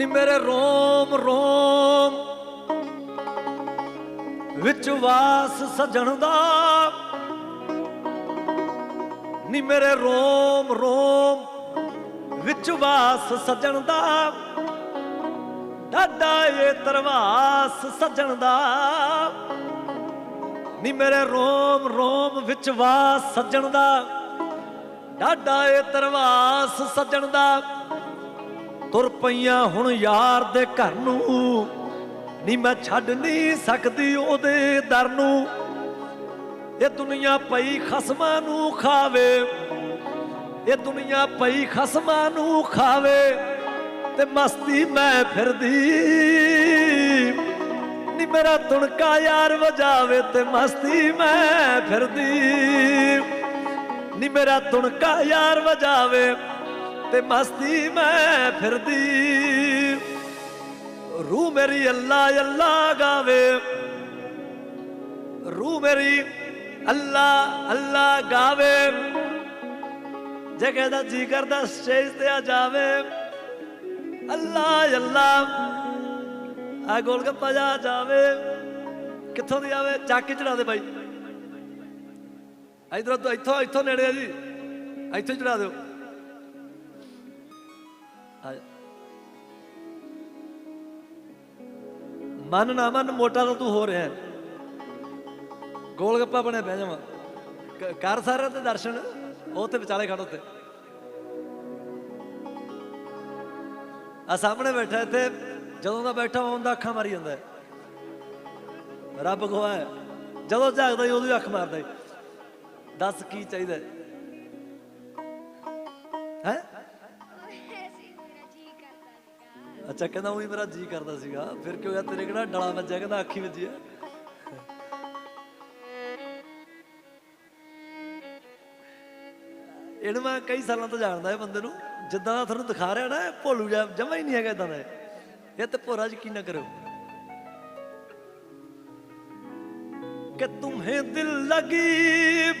ਨੀ ਮੇਰੇ ਰੋਮ ਰੋਮ ਵਿੱਚ ਵਾਸ ਸਜਣ ਦਾ। ਨੀ ਮੇਰੇ ਰੋਮ ਰੋਮ ਵਿੱਚ ਵਾਸ ਸਜਣ ਦਾ। ਡਾਡਾ ਏ ਤਰਵਾਸ ਸਜਣ ਦਾ। ਨੀ ਮੇਰੇ ਰੋਮ ਰੋਮ ਵਿੱਚ ਵਾਸ ਸਜਣ ਦਾ। ਡਾਡਾ ਏ ਤਰਵਾਸ ਸਜਣ ਦਾ। ਤੁਰ ਪਈਆਂ ਹੁਣ ਯਾਰ ਦੇ ਘਰ ਨੂੰ। ਨੀ ਮੈਂ ਛੱਡ ਨਹੀਂ ਸਕਦੀ ਉਹਦੇ ਦਰ ਨੂੰ। ਇਹ ਦੁਨੀਆ ਪਈ ਖਸਮਾਂ ਨੂੰ ਖਾਵੇ। ਇਹ ਦੁਨੀਆ ਪਈ ਖਸਮਾਂ ਨੂੰ ਖਾਵੇ। ਤੇ ਮਸਤੀ ਮੈਂ ਫਿਰਦੀ। ਨੀ ਮੇਰਾ ਤੁਣਕਾ ਯਾਰ ਵਜਾਵੇ ਤੇ ਮਸਤੀ ਮੈਂ ਫਿਰਦੀ। ਨੀ ਮੇਰਾ ਤੁਣਕਾ ਯਾਰ ਵਜਾਵੇ। ਤੇ ਮਸਤੀ ਮੈਂ ਫਿਰਦੀ। ਰੂ ਮੇਰੀ ਅੱਲਾ ਅੱਲਾ ਗਾਵੇ। ਰੂ ਮੇਰੀ ਅੱਲਾ ਅੱਲਾ ਗਾਵੇ। ਜੇ ਕਹਿੰਦਾ ਜੀ ਕਰਦਾ, ਸਟੇਜ ਤੇ ਆ ਜਾਵੇ। ਅੱਲਾ ਅੱਲਾ। ਆ ਗੋਲ ਗੱਪਾ ਜਾ ਜਾਵੇ। ਕਿੱਥੋਂ ਦੀ ਆਵੇ? ਚੱਕ ਕੇ ਚੜਾ ਦੇ ਬਾਈ। ਇਧਰੋਂ ਤੋਂ ਇੱਥੋਂ ਇੱਥੋਂ ਨੇੜੇ ਆ ਜੀ। ਇੱਥੋਂ ਚੜਾ ਦਿਓ। ਮਨ ਨਾ ਮਨ, ਮੋਟਾ ਤਾਂ ਤੂੰ ਹੋ ਰਿਹਾ ਗੋਲ ਗੱਪਾ ਬਣਿਆ ਬਹਿ ਜਾਵਾਂ। ਕਰ ਸਾਰਿਆਂ ਤੇ ਦਰਸ਼ਨ, ਉਹ ਤੇ ਵਿਚਾਲੇ ਖੜੋ ਤੇ ਆ ਸਾਹਮਣੇ ਬੈਠਾ ਇੱਥੇ ਜਦੋਂ ਦਾ ਬੈਠਾ ਹੁੰਦਾ ਅੱਖਾਂ ਮਾਰੀ ਜਾਂਦਾ ਰੱਬ ਗਵਾ ਜਦੋਂ ਜਾਗਦਾ ਹੀ ਉਦੋਂ ਅੱਖ ਮਾਰਦਾ ਹੈ। ਦੱਸ ਕੀ ਚਾਹੀਦਾ ਹੈ? ਅੱਛਾ ਕਹਿੰਦਾ ਉਹੀ ਮੇਰਾ ਜੀ ਕਰਦਾ ਸੀਗਾ ਫਿਰ ਕੀ ਹੋਇਆ ਤੇਰੇ ਕਿਹੜਾ ਡਲਾ ਵੱਜਿਆ ਕਹਿੰਦਾ ਅੱਖੀ ਵੱਜੀ ਆ ਇਹਨੂੰ ਮੈਂ ਕਈ ਸਾਲਾਂ ਤੋਂ ਜਾਣਦਾ ਇਹ ਬੰਦੇ ਨੂੰ ਜਿੱਦਾਂ ਦਾ ਤੁਹਾਨੂੰ ਦਿਖਾ ਰਿਹਾ ਨਾ ਇਹ ਭੋਲੂ ਜਿਹਾ ਜਮਾ ਹੀ ਨਹੀਂ ਹੈਗਾ ਇਦਾਂ ਦਾ ਇਹ। ਇਹ ਤੇ ਭੋਰਾ ਯਕੀਨ ਨਾ ਕਰੋ ਕਿ तुम्हें दिल लगी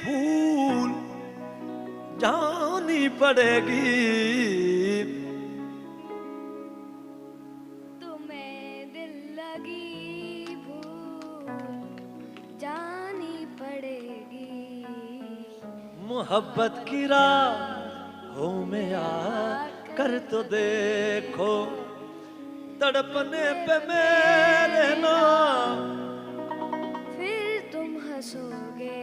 भूल जानी पड़ेगी मोहब्बत की राहों में आ कर तो देखो तड़पने पे मेरे नाम फिर तुम हंसोगे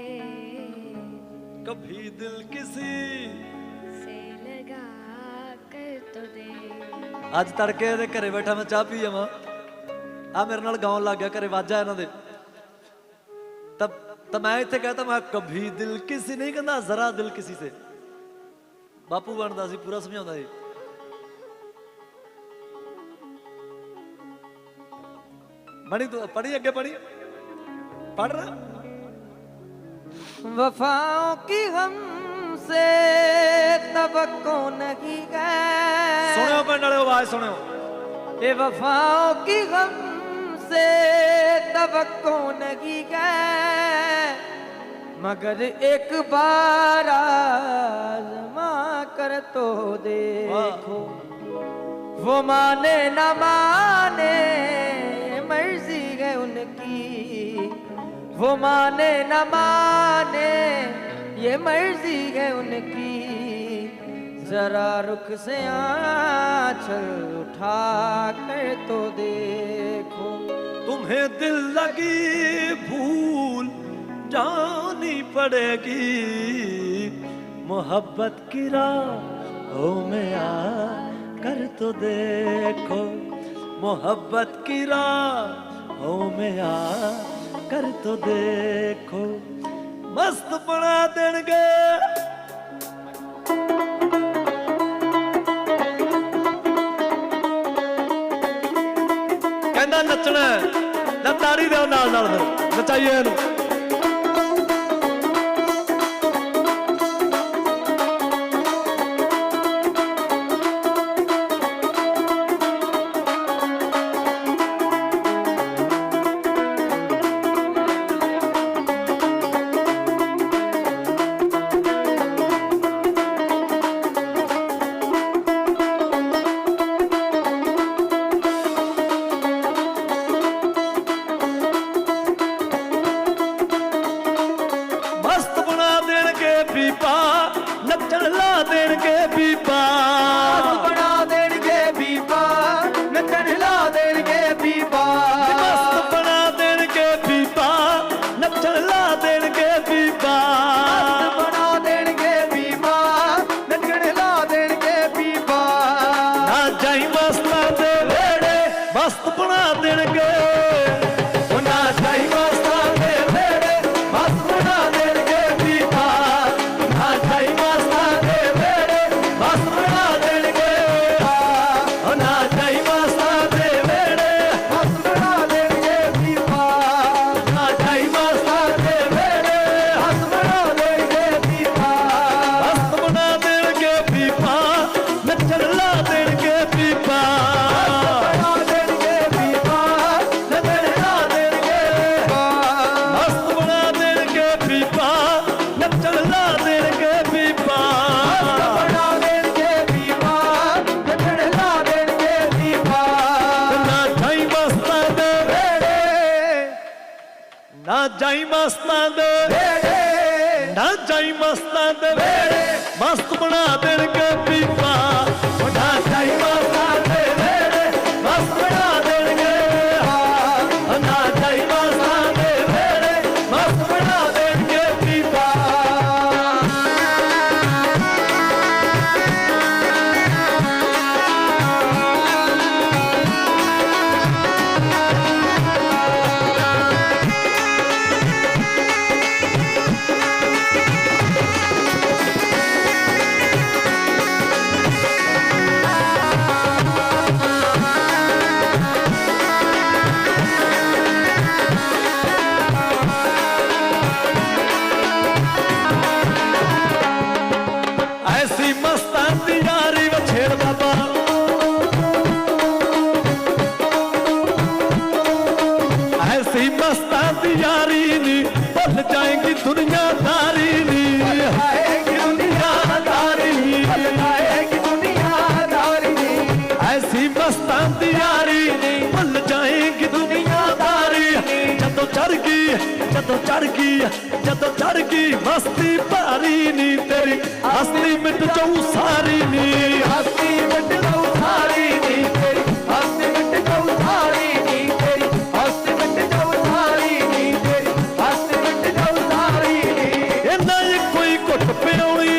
कभी दिल किसी से लगा कर तो दे ਅੱਜ ਤੜਕੇ ਇਹਦੇ ਘਰੇ ਬੈਠਾ ਮੈਂ ਚਾਹ ਪੀ ਜਾਵਾਂ ਆ ਮੇਰੇ ਨਾਲ ਗਾਉਣ ਲੱਗ ਗਿਆ ਘਰੇ ਵਾਜਾ ਇਹਨਾਂ ਦੇ ਤਬ ਤਾਂ ਮੈਂ ਇੱਥੇ ਕਹਤਾ ਮੈਂ ਕਭੀ ਦਿਲ ਕਿਸੇ ਨਹੀਂ ਕਹਿੰਦਾ ਜ਼ਰਾ ਦਿਲ ਕਿਸੇ ਸੇ ਬਾਪੂ ਬਣਦਾ ਸੀ ਪੂਰਾ ਸਮਝਾਉਂਦਾ ਸੀ ਬਣੀ ਤੂੰ ਪੜੀ ਅੱਗੇ ਪੜੀ ਪੜ ਰਹਾ वफाओं की हमसे तवक्को नहीं है ਸੁਣਿਓ ਪਿੰਡ ਵਾਲਿਓ ਆਵਾਜ਼ ਸੁਣਿਓ ये वफाओं की हमसे तवक्को नहीं है मगर एक बार आजमा कर तो देखो। वो माने न माने, मर्ज़ी है उनकी। वो माने न माने, ये मर्ज़ी है उनकी। जरा रुख से आंचल उठा कर तो देखो। तुम्हें दिल लगी भूल जानी पड़ेगी मोहब्बत की राहों में आ कर तो देखो मोहब्बत की राहों में आ कर तो देखो मस्त बना देंगे ਕਹਿੰਦਾ ਨੱਚਣਾ ਹੈ। ਲੈ ਤਾੜੀ ਦਿਓ ਨਾਲ ਨਾਲ ਫਿਰ ਨਚਾਈਏ ਇਹਨੂੰ ਨਾ ਜਾਈ ਮਸਤਾਂ ਦੇ ਵੇੜੇ ਨਾ ਜਾਈ ਮਸਤਾਂ ਦੇ ਵੇੜੇ ਮਸਤ ਬਣਾ ਦੇਣਗੇ ਜਦੋਂ ਚੜ ਗਈ ਜਦੋਂ ਚੜ ਗਈ ਮਸਤੀ ਭਾਰੀ ਨੀ ਤੇਰੀ ਹਸਤੀ ਮਿਟ ਜਾਊ ਸਾਰੀ ਨੀ। ਹੱਸੀ ਮਿਟ ਜਾਊ ਸਾਰੀ ਨੀ ਤੇਰੀ ਹੱਸੀ ਮਿਟ ਜਾਊ ਸਾਰੀ ਨੀ ਤੇਰੀ ਹੱਸੀ ਮਿਟ ਜਾਊ ਸਾਰੀ ਨੀ ਤੇਰੀ ਹੱਸੀ ਮਿਟ ਜਾਊ ਸਾਰੀ ਨੀ ਇਹਨਾਂ ਇੱਕੋ ਹੀ ਘੁੱਟ ਪਿਆਉਣੀ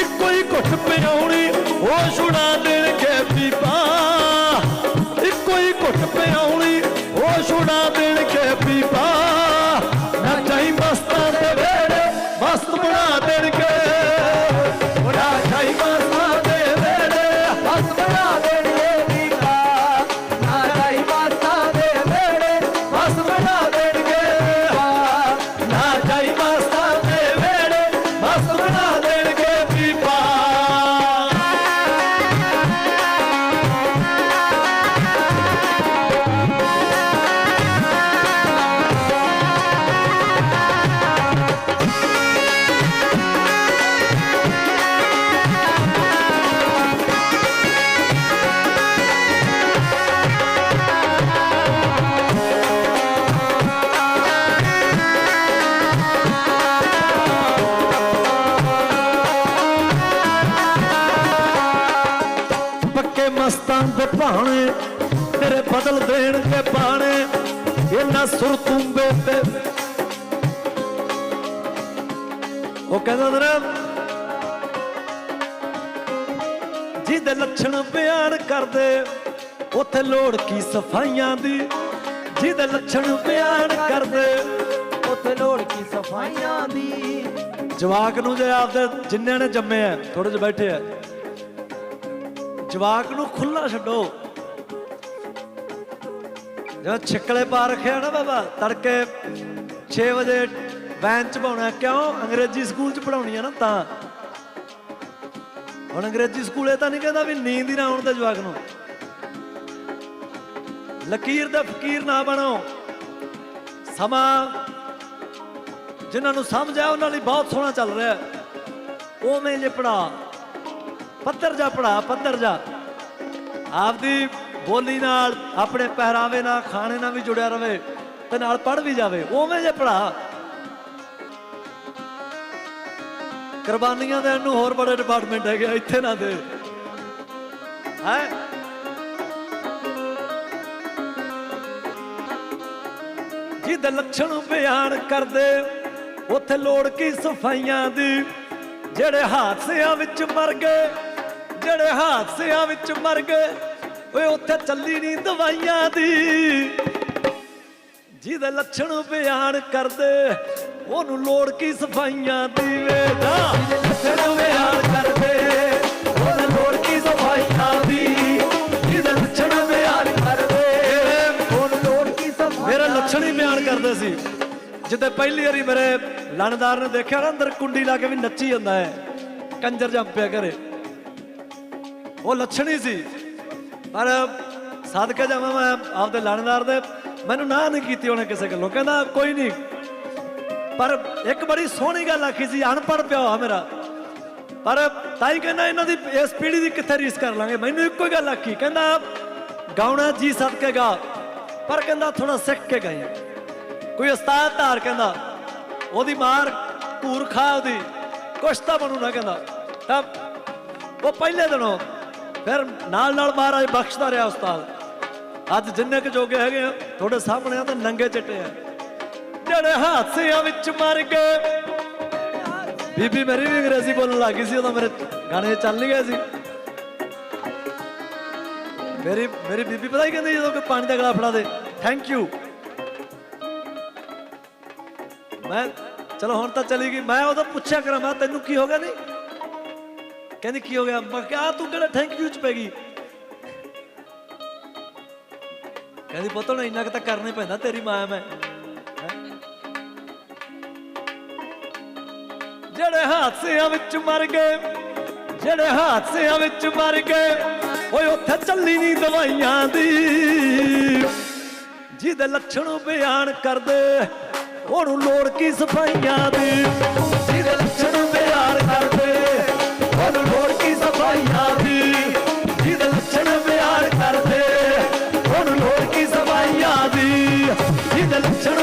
ਇੱਕੋ ਹੀ ਘੁੱਟ ਪਿਆਉਣੀ ਉਹ ਛੁਡਾ ਦੇਣਗੇ ਬੀਬਾ ਇੱਕੋ ਹੀ ਘੁੱਟ ਪਿਆਉਣੀ ਉਹ ਛੁਡਾ ਬਦਲ ਦੇਣਗੇ ਬਾਣੇ, ਇਹਨਾਂ ਸੁਰਤੂੰਬੇ ਤੇ ਉਹ ਕਹਿੰਦਾ ਨਾ, ਜਿਹਦੇ ਲੱਛਣ ਬਿਆਨ ਕਰਦੇ, ਉੱਥੇ ਲੋੜ ਕੀ ਸਫਾਈਆਂ ਦੀ? ਜਿਹਦੇ ਲੱਛਣ ਬਿਆਨ ਕਰਦੇ, ਉੱਥੇ ਲੋੜ ਕੀ ਸਫਾਈਆਂ ਦੀ? ਜਵਾਕ ਨੂੰ ਜੇ ਆਪਦੇ ਜਿੰਨਿਆਂ ਨੇ ਜੰਮੇ ਆ ਥੋੜੇ ਜਿਹੇ ਬੈਠੇ ਆ। ਜਵਾਕ ਨੂੰ ਖੁੱਲਾ ਛੱਡੋ। ਜਦੋਂ ਛਿੱਕਲੇ ਪਾ ਰੱਖਿਆ ਨਾ ਬਾਬਾ, ਤੜਕੇ 6 ਵਜੇ ਵੈਨ ਚ ਪਾਉਣਾ, ਕਿਉਂ? ਅੰਗਰੇਜ਼ੀ ਸਕੂਲ ਚ ਪੜਾਉਣੀ ਆ ਨਾ ਤਾਂ। ਹੁਣ ਅੰਗਰੇਜ਼ੀ ਸਕੂਲ ਇਹ ਤਾਂ ਨਹੀਂ ਕਹਿੰਦਾ ਵੀ ਨੀਂਦ ਹੀ ਨਾ ਆਉਣ ਤੇ ਜਵਾਕ ਨੂੰ। ਲਕੀਰ ਦਾ ਫਕੀਰ ਨਾ ਬਣੋ। ਸਮਾਂ ਜਿਨ੍ਹਾਂ ਨੂੰ ਸਮਝ ਆ, ਉਹਨਾਂ ਲਈ ਬਹੁਤ ਸੋਹਣਾ ਚੱਲ ਰਿਹਾ। ਉਵੇਂ ਜੇ ਪੜਾ ਪੱਧਰ ਜਾ ਪੜਾ ਪੱਧਰ ਜਾ। ਆਪਦੀ ਬੋਲੀ ਨਾਲ ਆਪਣੇ ਪਹਿਰਾਵੇ ਨਾਲ ਖਾਣੇ ਨਾਲ ਵੀ ਜੁੜਿਆ ਰਵੇ ਤੇ ਨਾਲ ਪੜ ਵੀ ਜਾਵੇ ਉਵੇਂ ਜੇ ਪੜਾ ਕੁਰਬਾਨੀਆਂ ਦੇ ਨੂੰ ਹੋਰ ਬੜੇ ਡਿਪਾਰਟਮੈਂਟ ਹੈਗੇ ਆ, ਇੱਥੇ ਨਾ ਦੇ। ਹੈ? ਜਿਹਦੇ ਲੱਛਣ ਬਿਆਨ ਕਰਦੇ ਉੱਥੇ ਲੋੜ ਕੀ ਸਫਾਈਆਂ ਦੀ? ਜਿਹੜੇ ਹਾਦਸਿਆਂ ਵਿੱਚ ਮਰ ਗਏ ਜਿਹੜੇ ਹਾਦਸਿਆਂ ਵਿੱਚ ਮਰ ਗਏ ਓਏ ਉੱਥੇ ਚੱਲੀ ਨਹੀਂ ਦਵਾਈਆਂ ਦੀ। ਜਿਹਦੇ ਲੱਛਣ ਬਿਆਨ ਕਰਦੇ ਉਹਨੂੰ ਲੋੜ ਕੀ ਸਫਾਈਆਂ ਦੀ ਵੇ। ਜਾ ਜਿਹਦੇ ਲੱਛਣ ਬਿਆਨ ਕਰਦੇ ਉਹਨੂੰ ਲੋੜ ਕੀ ਸਫਾਈਆਂ ਦੀ। ਜਿਹਦੇ ਲੱਛਣ ਬਿਆਨ ਕਰਦੇ ਉਹਨੂੰ ਲੋੜ ਕੀ ਸਫਾਈਆਂ ਮੇਰਾ ਲੱਛਣ ਹੀ ਬਿਆਨ ਕਰਦੇ ਸੀ। ਜਿੱਦੇ ਪਹਿਲੀ ਵਾਰੀ ਮੇਰੇ ਲਾਣੇਦਾਰ ਨੇ ਦੇਖਿਆ ਨਾ ਅੰਦਰ ਕੁੰਡੀ ਲਾ ਕੇ ਵੀ ਨੱਚੀ ਜਾਂਦਾ ਹੈ। ਕੰਜਰ ਜੰਪਿਆ ਕਰੇ ਉਹ ਲੱਛਣ ਹੀ ਸੀ। ਪਰ ਸਦਕੇ ਜਾਵਾਂ ਮੈਂ ਆਪਦੇ ਲਾਣੇਦਾਰ ਦੇ। ਮੈਨੂੰ ਨਾ ਨਹੀਂ ਕੀਤੀ ਉਹਨੇ ਕਿਸੇ ਗੱਲੋਂ। ਕਹਿੰਦਾ ਕੋਈ ਨਹੀਂ। ਪਰ ਇੱਕ ਬੜੀ ਸੋਹਣੀ ਗੱਲ ਆਖੀ ਸੀ, ਅਨਪੜ੍ਹ ਪਿਆ ਹੋਇਆ ਮੇਰਾ। ਪਰ ਤਾਈ ਕਹਿੰਦਾ ਇਹਨਾਂ ਦੀ ਇਸ ਪੀੜ੍ਹੀ ਦੀ ਕਿੱਥੇ ਰੀਸ ਕਰ ਲਾਂਗੇ? ਮੈਨੂੰ ਇੱਕੋ ਹੀ ਗੱਲ ਆਖੀ। ਕਹਿੰਦਾ, ਗਾਉਣਾ ਜੀ ਸਦਕੇ ਗਾ। ਪਰ ਕਹਿੰਦਾ ਥੋੜਾ ਸਿੱਖ ਕੇ ਗਾਈ ਕੋਈ ਉਸਤਾਦ ਧਾਰ ਕਹਿੰਦਾ, ਉਹਦੀ ਮਾਰ ਧੂਰ ਖਾ ਉਹਦੀ। ਕੁਛ ਤਾਂ ਬਣੂ ਨਾ ਕਹਿੰਦਾ। ਤਾਂ ਉਹ ਪਹਿਲੇ ਦਿਨੋਂ ਫਿਰ ਨਾਲ ਨਾਲ ਮਹਾਰਾਜ ਬਖਸ਼ਦਾ ਰਿਹਾ ਉਸਤਾਦ। ਅੱਜ ਜਿੰਨੇ ਕੁ ਜੋਗੇ ਹੈਗੇ ਆ, ਤੁਹਾਡੇ ਸਾਹਮਣੇ ਆ ਤਾਂ ਨੰਗੇ ਚਿੱਟੇ ਆ। ਜਿਹੜੇ ਹਾਦਸਿਆਂ ਵਿੱਚ ਮਰ ਗਏ। ਬੀਬੀ ਮੇਰੀ ਵੀ ਅੰਗਰੇਜ਼ੀ ਬੋਲਣ ਲੱਗੀ ਸੀ, ਉਦੋਂ ਮੇਰੇ ਗਾਣੇ ਚੱਲ ਨਹੀਂ ਗਏ ਸੀ। ਮੇਰੀ ਮੇਰੀ ਬੀਬੀ ਪਤਾ ਹੀ ਕਹਿੰਦੀ ਜਦੋਂ ਕੋਈ ਪਾਣੀ ਦਾ ਗਲਾ ਫੜਾ ਦੇ ਥੈਂਕ ਯੂ ਮੈਂ ਚਲੋ ਹੁਣ ਤਾਂ ਚਲੀ ਗਈ। ਮੈਂ ਉਦੋਂ ਪੁੱਛਿਆ ਕਰਾਂ, ਮੈਂ ਤੈਨੂੰ ਕੀ ਹੋ ਗਿਆ ਨਹੀਂ ਕਹਿੰਦੀ, ਕੀ ਹੋ ਗਿਆ? ਮੈਂ ਕਿਹਾ ਤੂੰ ਕਿਹੜਾ ਥੈਂਕ ਯੂ ਚ ਪੈ ਗਈ? ਕਹਿੰਦੀ, ਪੁੱਤ, ਹੁਣ ਇੰਨਾ ਕੁ ਤਾਂ ਕਰਨਾ ਹੀ ਪੈਂਦਾ, ਤੇਰੀ ਮਾਂ ਮੈਂ। ਜਿਹੜੇ ਹਾਦਸਿਆਂ ਵਿੱਚ ਮਰ ਗਏ, ਜਿਹੜੇ ਹਾਦਸਿਆਂ ਵਿੱਚ ਮਰ ਗਏ, ਓਏ, ਉੱਥੇ ਚੱਲੀ ਨਹੀਂ ਦਵਾਈਆਂ ਦੀ। ਜਿਹਦੇ ਲੱਛਣ ਬਿਆਨ ਕਰਦੇ, ਉਹਨੂੰ ਲੋੜ ਕੀ ਸਫਾਈਆਂ ਦੀ? ਜਿਹਦੇ ਲੱਛਣ ਬਿਆਨ ਕਰਦੇ ਉਹਨੂੰ ਲੋੜ ਕੀ ਸਫਾਈਆਂ ਦੀ, ਜਿਹਦੇ ਲੱਛਣ ਬਿਆਨ ਕਰਦੇ। ਉਹਨੂੰ ਲੋੜ ਕੀ ਸਫਾਈਆਂ ਦੀ, ਜਿਹਦੇ ਲੱਛਣ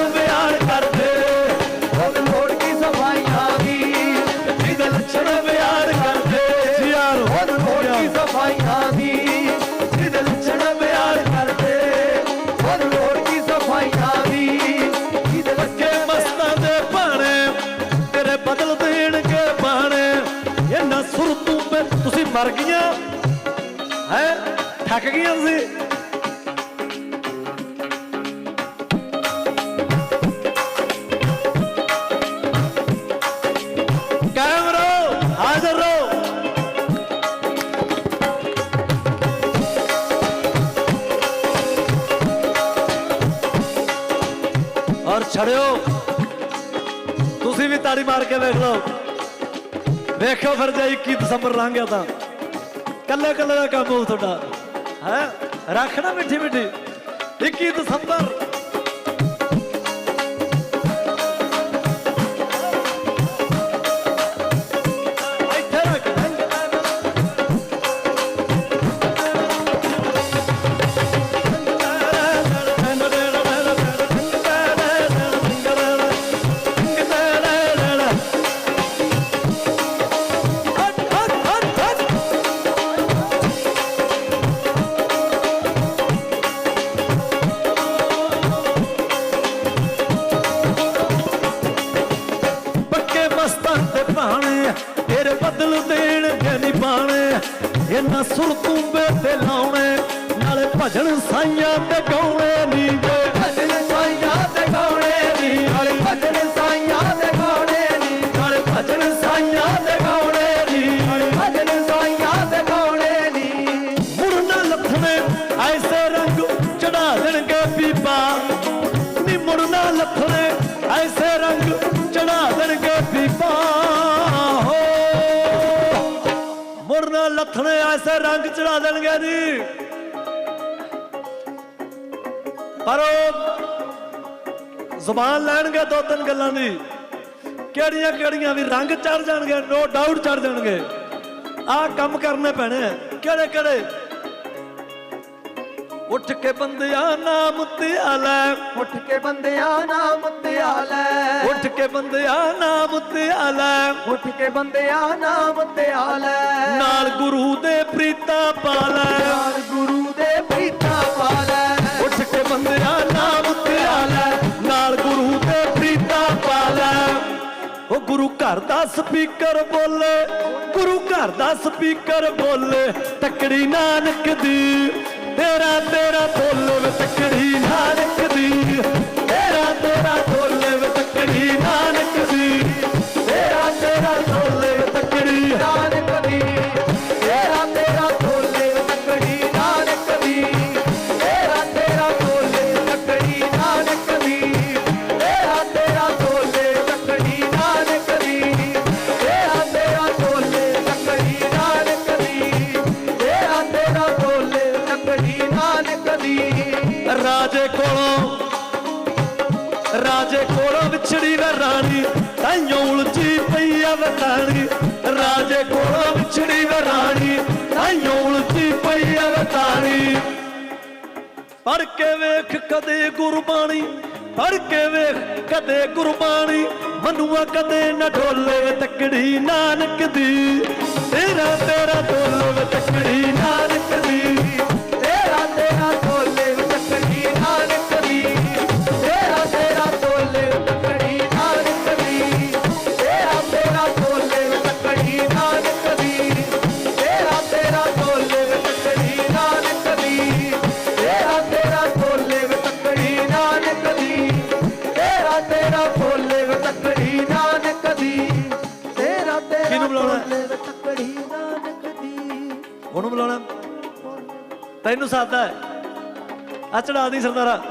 ਮਰ ਗਈਆਂ, ਹੈ? ਥੱਕ ਗਈਆਂ ਸੀ। ਕਾਇਮ ਰਹੋ, ਹਾਜ਼ਰ ਰਹੋ। ਔਰ ਛੜਿਓ ਤੁਸੀਂ ਵੀ ਤਾੜੀ ਮਾਰ ਕੇ ਵੇਖ ਲਓ। ਵੇਖੋ ਫਿਰ ਜੇ 21 ਦਸੰਬਰ ਲੰਘ ਗਿਆ ਤਾਂ। ਕੱਲੇ ਕੱਲੇ ਦਾ ਕੰਮ ਹੋਊ ਤੁਹਾਡਾ। ਹੈ? ਰੱਖਣਾ ਮਿੱਠੀ ਮਿੱਠੀ। 21 ਦਸੰਬਰ। ਲੱਥਣੇ, ਐਸੇ ਰੰਗ ਚੜਾ ਦੇਣਗੇ ਬੀਬਾ ਹੋ। ਮੁੜਨਾ ਲੱਥਣੇ, ਐਸੇ ਰੰਗ ਚੜਾ ਦੇਣਗੇ ਨੀ ਪਰ ਉਹ ਜ਼ੁਬਾਨ ਲੈਣਗੇ ਦੋ ਤਿੰਨ ਗੱਲਾਂ ਦੀ। ਕਿਹੜੀਆਂ ਕਿਹੜੀਆਂ ਵੀ ਰੰਗ ਚੜ ਜਾਣਗੇ ਨੋ ਡਾਊਟ ਚੜ ਜਾਣਗੇ। ਆਹ ਕੰਮ ਕਰਨੇ ਪੈਣੇ ਆ। ਕਿਹੜੇ ਕਿਹੜੇ? ਉੱਠ ਕੇ ਬੰਦਿਆ ਨਾਮ ਧਿਆਲਾ ਉੱਠ ਕੇ ਬੰਦਿਆਂ ਨਾਮ ਧਿਆਲੇ ਉੱਠ ਕੇ ਬੰਦਿਆ ਨਾਮ ਧਿਆਲਾ ਉੱਠ ਕੇ ਬੰਦਿਆਂ ਨਾਮ ਧਿਆਲੇ ਨਾਲ ਗੁਰੂ ਦੇ ਪ੍ਰੀਤਾ ਪਾਲਾ। ਨਾਲ ਗੁਰੂ ਦੇ ਪ੍ਰੀਤਾ ਪਾਲੇ। ਉੱਠ ਕੇ ਬੰਦਿਆ ਨਾਮ ਧਿਆਲਾ ਨਾਲ ਗੁਰੂ ਦੇ ਪ੍ਰੀਤਾ ਪਾਲਾ। ਉਹ ਗੁਰੂ ਘਰ ਦਾ ਸਪੀਕਰ ਬੋਲੇ। ਗੁਰੂ ਘਰ ਦਾ ਸਪੀਕਰ ਬੋਲੇ। ਤਕੜੀ ਨਾਨਕ ਦੀ ਤੇਰਾ ਤੇਰਾ ਬੋਲੇ ਵਿਛੜੀ ਵੇ ਰਾਣੀ, ਤਾਈਓ ਉਲਝੀ ਪਈ ਆ ਵਤਾਣੀ। ਰਾਜੇ ਕੋਲੋਂ ਵਿਛੜੀ ਵੇ ਰਾਣੀ, ਤਾਈਓ ਉਲਝੀ ਪਈ ਆ ਵਤਾਣੀ। ਪੜ ਕੇ ਵੇਖ ਕਦੇ ਗੁਰਬਾਣੀ ਪੜ ਕੇ ਵੇਖ ਕਦੇ ਗੁਰਬਾਣੀ, ਮਨੂਆ ਕਦੇ ਨਾ ਢੋਲੇ ਵੇ ਤਕੜੀ ਨਾਨਕ ਦੀ। ਤੇਰਾ ਤੇਰਾ ਢੋਲੇ ਉਹਨੂੰ ਸਾਦਾ ਹੈ। ਆ ਚੜਾ ਦੀ ਸਰਦਾਰਾ।